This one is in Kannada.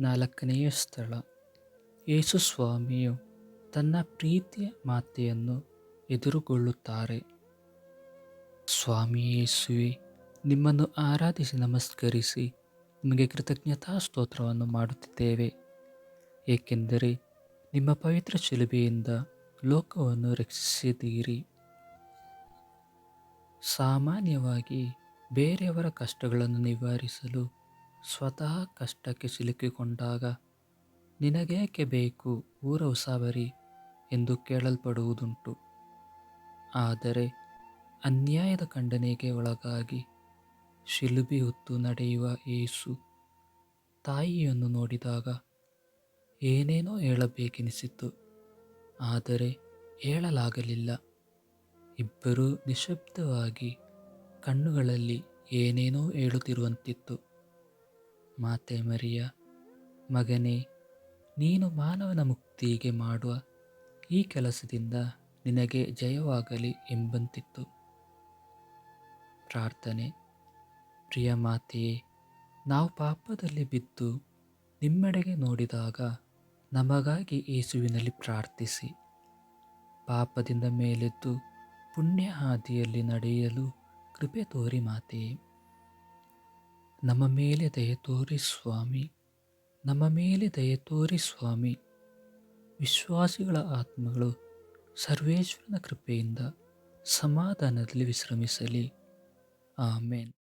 ನಾಲ್ಕನೆಯ ಸ್ಥಳ. ಯೇಸು ಸ್ವಾಮಿಯು ತನ್ನ ಪ್ರೀತಿಯ ಮಾತೆಯನ್ನು ಎದುರುಗೊಳ್ಳುತ್ತಾರೆ. ಸ್ವಾಮಿ ಯೇಸುವೆ, ನಿಮ್ಮನ್ನು ಆರಾಧಿಸಿ ನಮಸ್ಕರಿಸಿ ನಿಮಗೆ ಕೃತಜ್ಞತಾ ಸ್ತೋತ್ರವನ್ನು ಮಾಡುತ್ತಿದ್ದೇವೆ. ಏಕೆಂದರೆ ನಿಮ್ಮ ಪವಿತ್ರ ಶಿಲುಬೆಯಿಂದ ಲೋಕವನ್ನು ರಕ್ಷಿಸಿದ್ದೀರಿ. ಸಾಮಾನ್ಯವಾಗಿ ಬೇರೆಯವರ ಕಷ್ಟಗಳನ್ನು ನಿವಾರಿಸಲು ಸ್ವತಃ ಕಷ್ಟಕ್ಕೆ ಸಿಲುಕಿಕೊಂಡಾಗ ನಿನಗೇಕೆ ಬೇಕು ಊರ ಉಸಾಬರಿ ಎಂದು ಕೇಳಲ್ಪಡುವುದುಂಟು. ಆದರೆ ಅನ್ಯಾಯದ ಖಂಡನೆಗೆ ಒಳಗಾಗಿ ಶಿಲುಬಿ ಹೊತ್ತು ನಡೆಯುವ ಏಸು ತಾಯಿಯನ್ನು ನೋಡಿದಾಗ ಏನೇನೋ ಹೇಳಬೇಕೆನಿಸಿತು. ಆದರೆ ಹೇಳಲಾಗಲಿಲ್ಲ. ಇಬ್ಬರೂ ನಿಶಬ್ದವಾಗಿ ಕಣ್ಣುಗಳಲ್ಲಿ ಏನೇನೋ ಹೇಳುತ್ತಿರುವಂತಿತ್ತು. ಮಾತೆ ಮರಿಯ, ಮಗನೇ, ನೀನು ಮಾನವನ ಮುಕ್ತಿಗೆ ಮಾಡುವ ಈ ಕೆಲಸದಿಂದ ನಿನಗೆ ಜಯವಾಗಲಿ ಎಂಬಂತಿತ್ತು. ಪ್ರಾರ್ಥನೆ. ಪ್ರಿಯ ಮಾತೆಯೇ, ನಾವು ಪಾಪದಲ್ಲಿ ಬಿದ್ದು ನಿಮ್ಮೆಡೆಗೆ ನೋಡಿದಾಗ ನಮಗಾಗಿ ಯೇಸುವಿನಲ್ಲಿ ಪ್ರಾರ್ಥಿಸಿ. ಪಾಪದಿಂದ ಮೇಲೆದ್ದು ಪುಣ್ಯ ಹಾದಿಯಲ್ಲಿ ನಡೆಯಲು ಕೃಪೆ ತೋರಿ ಮಾತೆಯೇ. ನಮ್ಮ ಮೇಲೆ ದಯೆ ತೋರಿ ಸ್ವಾಮಿ, ನಮ್ಮ ಮೇಲೆ ದಯೆ ತೋರಿ ಸ್ವಾಮಿ. ವಿಶ್ವಾಸಿಗಳ ಆತ್ಮಗಳು ಸರ್ವೇಶ್ವರನ ಕೃಪೆಯಿಂದ ಸಮಾಧಾನದಲ್ಲಿ ವಿಶ್ರಮಿಸಲಿ. ಆಮೇನ್.